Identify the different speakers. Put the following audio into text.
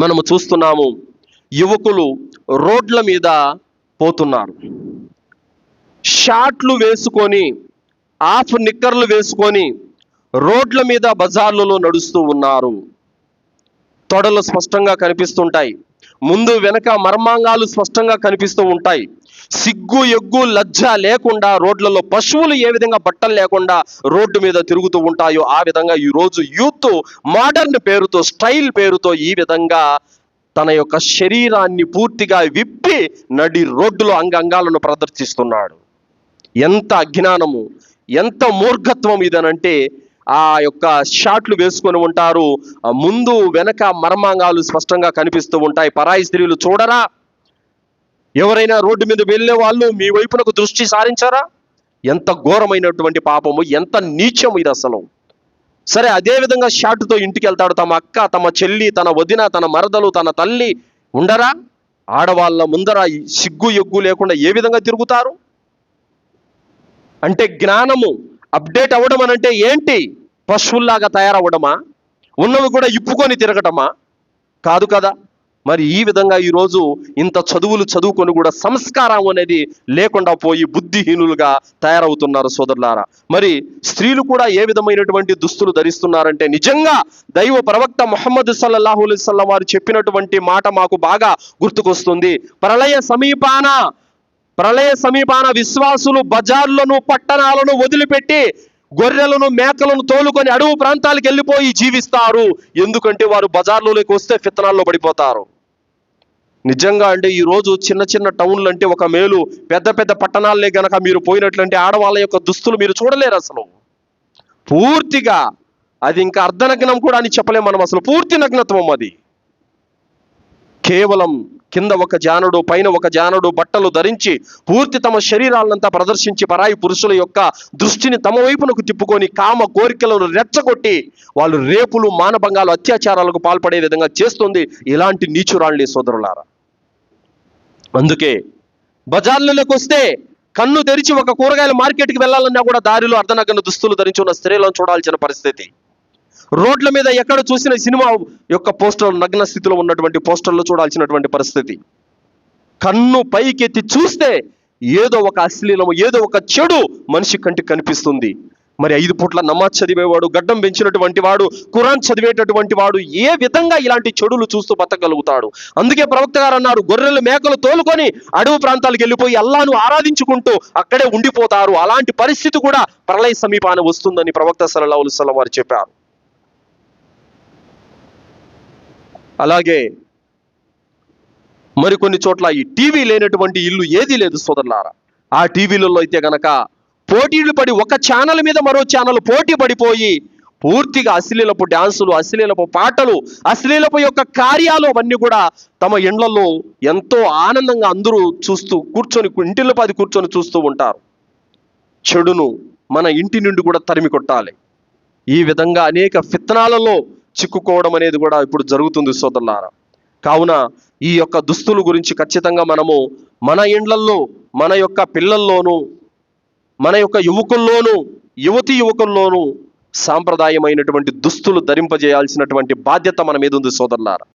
Speaker 1: మనము చూస్తున్నాము యువకులు రోడ్ల మీద పోతున్నారు. షార్ట్లు వేసుకొని హాఫ్ నిక్కర్లు వేసుకొని రోడ్ల మీద బజార్లలో నడుస్తూ ఉన్నారు. తొడలు స్పష్టంగా కనిపిస్తుంటాయి. ముందు వెనక మర్మాంగాలు స్పష్టంగా కనిపిస్తూ ఉంటాయి. సిగ్గు ఎగ్గు లజ్జ లేకుండా రోడ్లలో పశువులు ఏ విధంగా బట్టలు లేకుండా రోడ్డు మీద తిరుగుతూ ఉంటాయో ఆ విధంగా ఈ రోజు యూత్ మోడర్న్ పేరుతో స్టైల్ పేరుతో ఈ విధంగా తన యొక్క శరీరాన్ని పూర్తిగా విప్పి నడి రోడ్డులో అంగాంగాలను ప్రదర్శిస్తున్నాడు. ఎంత అజ్ఞానము ఎంత మూర్ఘత్వం ఇదనంటే ఆ యొక్క షాట్లు వేసుకొని ఉంటారు. ముందు వెనక మర్మాంగాలు స్పష్టంగా కనిపిస్తూ ఉంటాయి. పరాయి స్త్రీలు చూడరా? ఎవరైనా రోడ్డు మీద వెళ్ళే వాళ్ళు మీ వైపునకు దృష్టి సారించారా? ఎంత ఘోరమైనటువంటి పాపము ఎంత నీచము ఇది అసలు. సరే అదేవిధంగా షాటుతో ఇంటికి వెళ్తాడు తమ అక్క తమ చెల్లి తన వదిన తన మరదలు తన తల్లి ఉండరా? ఆడవాళ్ళ ముందర సిగ్గు ఎగ్గు లేకుండా ఏ విధంగా తిరుగుతారు? అంటే జ్ఞానము అప్డేట్ అవ్వడం అనంటే ఏంటి? పశువుల్లాగా తయారవ్వడమా? ఉన్నవి కూడా ఇప్పుకొని తిరగటమా? కాదు కదా. మరి ఈ విధంగా ఈరోజు ఇంత చదువులు చదువుకొని కూడా సంస్కారం అనేది లేకుండా పోయి బుద్ధిహీనులుగా తయారవుతున్నారు సోదరులారా. మరి స్త్రీలు కూడా ఏ విధమైనటువంటి దుస్తులు ధరిస్తున్నారంటే నిజంగా దైవ ప్రవక్త మొహమ్మద్ సల్లల్లాహు అలైహి వారు చెప్పినటువంటి మాట మాకు బాగా గుర్తుకొస్తుంది. ప్రళయ సమీపాన ప్రళయ సమీపాన విశ్వాసులు బజార్లను పట్టణాలను వదిలిపెట్టి గొర్రెలను మేకలను తోలుకొని అడవు ప్రాంతాలకు వెళ్ళిపోయి జీవిస్తారు. ఎందుకంటే వారు బజార్లోకి వస్తే ఫిత్తనాల్లో పడిపోతారు. నిజంగా అంటే ఈరోజు చిన్న చిన్న టౌన్లు అంటే ఒక మేలు. పెద్ద పెద్ద పట్టణాలే గనక మీరు పోయినట్లంటే ఆడవాళ్ళ యొక్క దుస్తులు మీరు చూడలేరు అసలు. పూర్తిగా అది ఇంకా అర్ధనగ్నం కూడా అని చెప్పలేం మనం అసలు. పూర్తి నగ్నత్వం అది. కేవలం కింద ఒక జానుడు పైన ఒక జానుడు బట్టలు ధరించి పూర్తి తమ శరీరాలంతా ప్రదర్శించి పరాయి పురుషుల యొక్క దృష్టిని తమ వైపునకు తిప్పుకొని కామ కోరికలను రెచ్చగొట్టి వాళ్ళు రేపులు మానభంగాలు అత్యాచారాలకు పాల్పడే విధంగా చేస్తుంది ఇలాంటి నీచురాళ్ళని సోదరులారా. అందుకే బజార్లలోకి వస్తే కన్ను తెరిచి ఒక కూరగాయల మార్కెట్కి వెళ్ళాలన్నా కూడా దారిలో అర్ధనగ్న దుస్తులు ధరించి ఉన్న స్త్రీలను చూడాల్సిన పరిస్థితి. రోడ్ల మీద ఎక్కడ చూసిన సినిమా యొక్క పోస్టర్ నగ్న స్థితిలో ఉన్నటువంటి పోస్టర్లు చూడాల్సినటువంటి పరిస్థితి. కన్ను పైకెత్తి చూస్తే ఏదో ఒక అశ్లీలము ఏదో ఒక చెడు మనిషి కంటికి కనిపిస్తుంది. మరి ఐదు పూట్ల నమాజ్ చదివేవాడు గడ్డం పెంచినటువంటి వాడు ఖురాన్ చదివేటటువంటి వాడు ఏ విధంగా ఇలాంటి చెడులు చూస్తూ బతకగలుగుతాడు? అందుకే ప్రవక్త గారు అన్నారు గొర్రెలు మేకలు తోలుకొని అడవి ప్రాంతాలకు వెళ్ళిపోయి అల్లాను ఆరాధించుకుంటూ అక్కడే ఉండిపోతారు. అలాంటి పరిస్థితి కూడా ప్రళయ సమీపాన వస్తుందని ప్రవక్త సలహా వారు చెప్పారు. అలాగే మరికొన్ని చోట్ల ఈ టీవీ లేనటువంటి ఇల్లు ఏదీ లేదు సోదరులారా. ఆ టీవీలలో అయితే గనక పోటీలు పడి ఒక ఛానల్ మీద మరో ఛానల్ పోటీ పడిపోయి పూర్తిగా అశ్లీలపు డాన్సులు అశ్లీలపు పాటలు అశ్లీలపు యొక్క కార్యాలు అవన్నీ కూడా తమ ఇండ్లలో ఎంతో ఆనందంగా అందరూ చూస్తూ కూర్చొని ఇంటిలో పది కూర్చొని చూస్తూ ఉంటారు. చెడును మన ఇంటి నుండి కూడా తరిమి కొట్టాలి. ఈ విధంగా అనేక ఫిత్తనాలలో చిక్కుకోవడం అనేది కూడా ఇప్పుడు జరుగుతుంది సోదరులారా. కావున ఈ యొక్క దుస్తుల గురించి ఖచ్చితంగా మనము మన ఇండ్లల్లో మన యొక్క పిల్లల్లోనూ మన యొక్క యువకుల్లోనూ యువతి యువకుల్లోనూ సాంప్రదాయమైనటువంటి దుస్తులు ధరింపజేయాల్సినటువంటి బాధ్యత మన మీద ఉంది సోదరులారా.